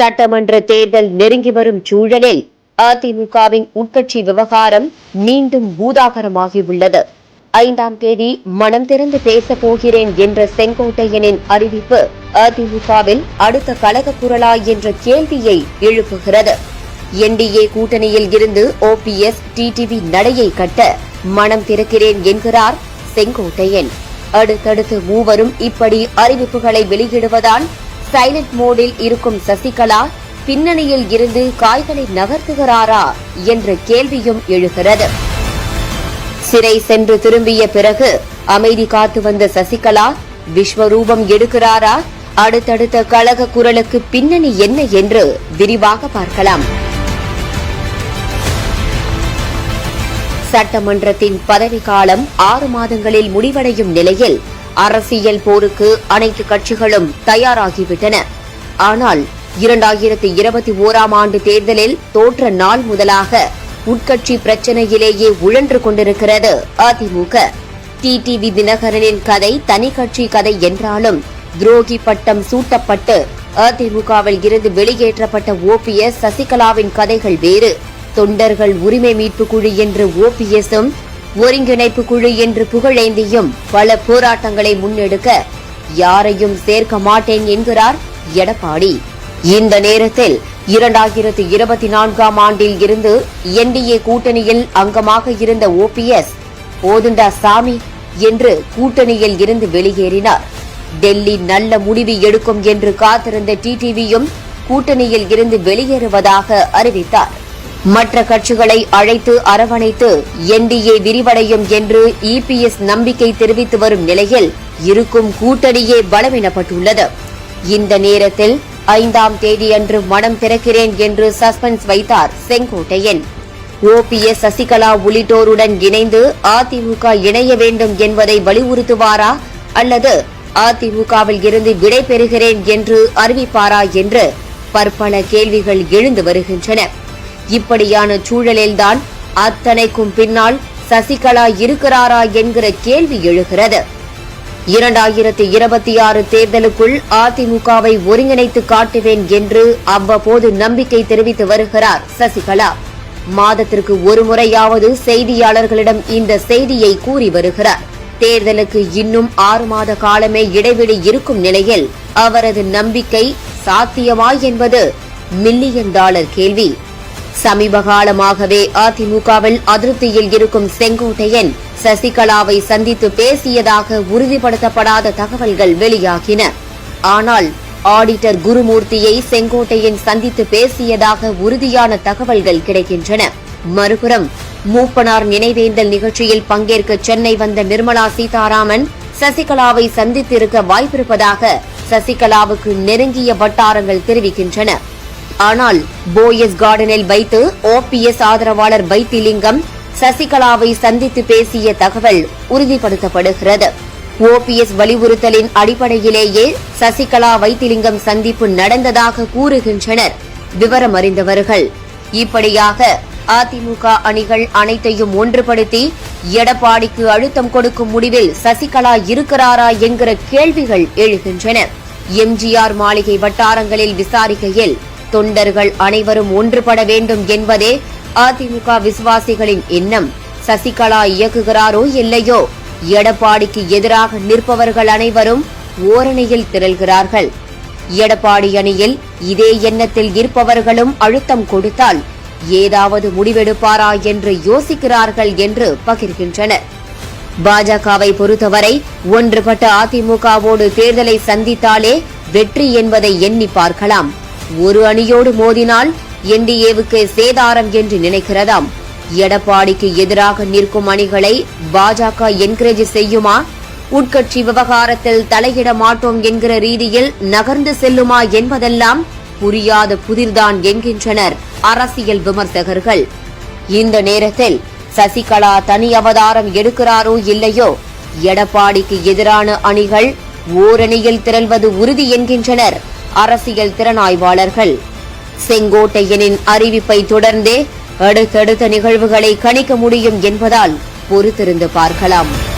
சட்டமன்ற தேர்தல் நெருங்கி வரும் சூழலில் அதிமுகவின் உட்கட்சி விவகாரம் மீண்டும் பூதாகரமாகியுள்ளது. ஐந்தாம் தேதி மனம் திறந்து பேச போகிறேன் என்ற செங்கோட்டையனின் அறிவிப்பு அதிமுகவில் அடுத்த கலக குரலா என்ற கேள்வியை எழுப்புகிறது. என்டிஏ கூட்டணியில் இருந்து ஓபிஎஸ் டிடிவி நடையை கட்ட மனம் திறக்கிறேன் என்கிறார் செங்கோட்டையன். அடுத்தடுத்து மூவரும் இப்படி அறிவிப்புகளை வெளியிடுவதால் சைலண்ட் மோடில் இருக்கும் சசிகலா பின்னணியில் இருந்து காய்களை நகர்த்துகிறாரா என்ற கேள்வியும் எழுகிறது. சிறை சென்று திரும்பிய பிறகு அமைதி காத்து வந்த சசிகலா விஸ்வரூபம் எடுக்கிறாரா? அடுத்தடுத்த கழக குரலுக்கு பின்னணி என்ன என்று விரிவாக பார்க்கலாம். சட்டமன்றத்தின் பதவிக்காலம் ஆறு மாதங்களில் முடிவடையும் நிலையில் அரசியல் போருக்கு அனைத்து கட்சிகளும் தயாராகிவிட்டன. ஆனால் இரண்டாயிரத்தி இருபத்தி ஓராம் ஆண்டு தேர்தலில் தோற்ற நாள் முதலாக உட்கட்சி பிரச்சனையிலேயே உழன்று கொண்டிருக்கிறது அதிமுக. டிடிவி தினகரனின் கதை தனி கட்சி கதை என்றாலும் துரோகி பட்டம் சூட்டப்பட்டு அதிமுகவில் இருந்து வெளியேற்றப்பட்ட ஓபிஎஸ் சசிகலாவின் கதைகள் வேறு. தொண்டர்கள் உரிமை மீட்பு குழு என்று ஓபிஎஸும் ஒருங்கிணைப்பு குழு என்று புகழேந்தியும் பல போராட்டங்களை முன்னெடுக்க யாரையும் சேர்க்க மாட்டேன் என்கிறார் எடப்பாடி. இந்த நேரத்தில் இரண்டாயிரத்து இருபத்தி நான்காம் ஆண்டில் இருந்து என்டிஏ கூட்டணியில் அங்கமாக இருந்த ஓபிஎஸ் போதுண்டா சாமி என்று கூட்டணியில் இருந்து வெளியேறினார். டெல்லி நல்ல முடிவு எடுக்கும் என்று காத்திருந்த டிடிவியும் கூட்டணியில் இருந்து வெளியேறுவதாக அறிவித்தார். மற்ற கட்சிகளை அழைத்து அரவணைத்து என்டிஏ விரிவடையும் என்று இபிஎஸ் நம்பிக்கை தெரிவித்து வரும் நிலையில் இருக்கும் கூட்டணியே பலவீனப்பட்டுள்ளது. இந்த நேரத்தில் ஐந்தாம் தேதியன்று மனம் திறக்கிறேன் என்று சஸ்பென்ஸ் வைத்தார் செங்கோட்டையன். ஓபிஎஸ் சசிகலா உள்ளிட்டோருடன் இணைந்து அதிமுக இணைய வேண்டும் என்பதை வலியுறுத்துவாரா? அல்லது அதிமுகவில் இருந்து விடை பெறுகிறேன் என்று அறிவிப்பாரா? என்று பற்பல கேள்விகள் எழுந்து வருகின்றன. இப்படியான சூழலில்தான் அத்தனைக்கும் பின்னால் சசிகலா இருக்கிறாரா என்கிற கேள்வி எழுகிறது. இரண்டாயிரத்தி இருபத்தி ஆறு தேர்தலுக்குள் அதிமுகவை ஒருங்கிணைத்து காட்டுவேன் என்று அவ்வப்போது நம்பிக்கை தெரிவித்து வருகிறார் சசிகலா. மாதத்திற்கு ஒரு முறையாவது செய்தியாளர்களிடம் இந்த செய்தியை கூறி வருகிறார். தேர்தலுக்கு இன்னும் ஆறு மாத காலமே இடைவெளி இருக்கும் நிலையில் அவரது நம்பிக்கை சாத்தியமா என்பது மில்லியன் டாலர் கேள்வி. சமீப காலமாகவே அதிமுகவில் அதிருப்தியில் இருக்கும் செங்கோட்டையன் சசிகலாவை சந்தித்து பேசியதாக உறுதிப்படுத்தப்படாத தகவல்கள் வெளியாகின. ஆனால் ஆடிட்டர் குருமூர்த்தியை செங்கோட்டையன் சந்தித்து பேசியதாக உறுதியான தகவல்கள் கிடைக்கின்றன. மறுபுறம் மூப்பனார் நினைவேந்தல் நிகழ்ச்சியில் பங்கேற்க சென்னை வந்த நிர்மலா சீதாராமன் சசிகலாவை சந்தித்திருக்க வாய்ப்பிருப்பதாக சசிகலாவுக்கு நெருங்கிய வட்டாரங்கள் தெரிவிக்கின்றன. ஆனால் போயஸ் கார்டனில் வைத்து ஓபிஎஸ் ஆதரவாளர் வைத்திலிங்கம் சசிகலாவை சந்தித்து பேசிய தகவல் உறுதிப்படுத்தப்படுகிறது. ஓபிஎஸ் வலியுறுத்தலின் அடிப்படையிலேயே சசிகலா வைத்திலிங்கம் சந்திப்பு நடந்ததாக கூறுகின்றனர். விவரம் அறிந்தவர்கள் இப்படியாக அதிமுக அணிகள் அனைத்தையும் ஒன்றுபடுத்தி எடப்பாடிக்கு அழுத்தம் கொடுக்கும் முடிவில் சசிகலா இருக்கிறாரா என்கிற கேள்விகள் எழுகின்றன. எம்ஜிஆர் மாளிகை வட்டாரங்களில் விசாரிக்கையில் தொண்டர்கள் அனைவரும் ஒன்றுபட வேண்டும் என்பதே அதிமுக விசுவாசிகளின் எண்ணம். சசிகலா இயக்குகிறாரோ இல்லையோ? எடப்பாடிக்கு எதிராக நிற்பவர்கள் அனைவரும் ஓரணியில் திரள்கிறார்கள். எடப்பாடி அணியில் இதே எண்ணத்தில் இருப்பவர்களும் அழுத்தம் கொடுத்தால் ஏதாவது முடிவெடுப்பாரா என்று யோசிக்கிறார்கள் என்று பகிர்கின்றனர். பாஜகவை பொறுத்தவரை ஒன்றுபட்ட அதிமுகவோடு தேர்தலை சந்தித்தாலே வெற்றி என்பதை எண்ணி பார்க்கலாம். ஒரு அணியோடு மோதினால் என்டிஏவுக்கு சேதாரம் என்று நினைக்கிறதாம். எடப்பாடிக்கு எதிராக நிற்கும் அணிகளை பாஜக என்கரேஜ் செய்யுமா? உட்கட்சி விவகாரத்தில் தலையிட மாட்டோம் என்கிற ரீதியில் நகர்ந்து செல்லுமா என்பதெல்லாம் புரியாத புதிர்தான் என்கின்றனர் அரசியல் விமர்சகர்கள். இந்த நேரத்தில் சசிகலா தனி அவதாரம் எடுக்கிறாரோ இல்லையோ? எடப்பாடிக்கு எதிரான அணிகள் ஓரணியில் திரள்வது உறுதி என்கின்றனர். அரசியல் திறனாய்வாளர்கள். செங்கோட்டையனின் அறிவிப்பை தொடர்ந்தே அடுத்தடுத்த நிகழ்வுகளை கணிக்க முடியும் என்பதால் பொறுத்திருந்து பார்க்கலாம்.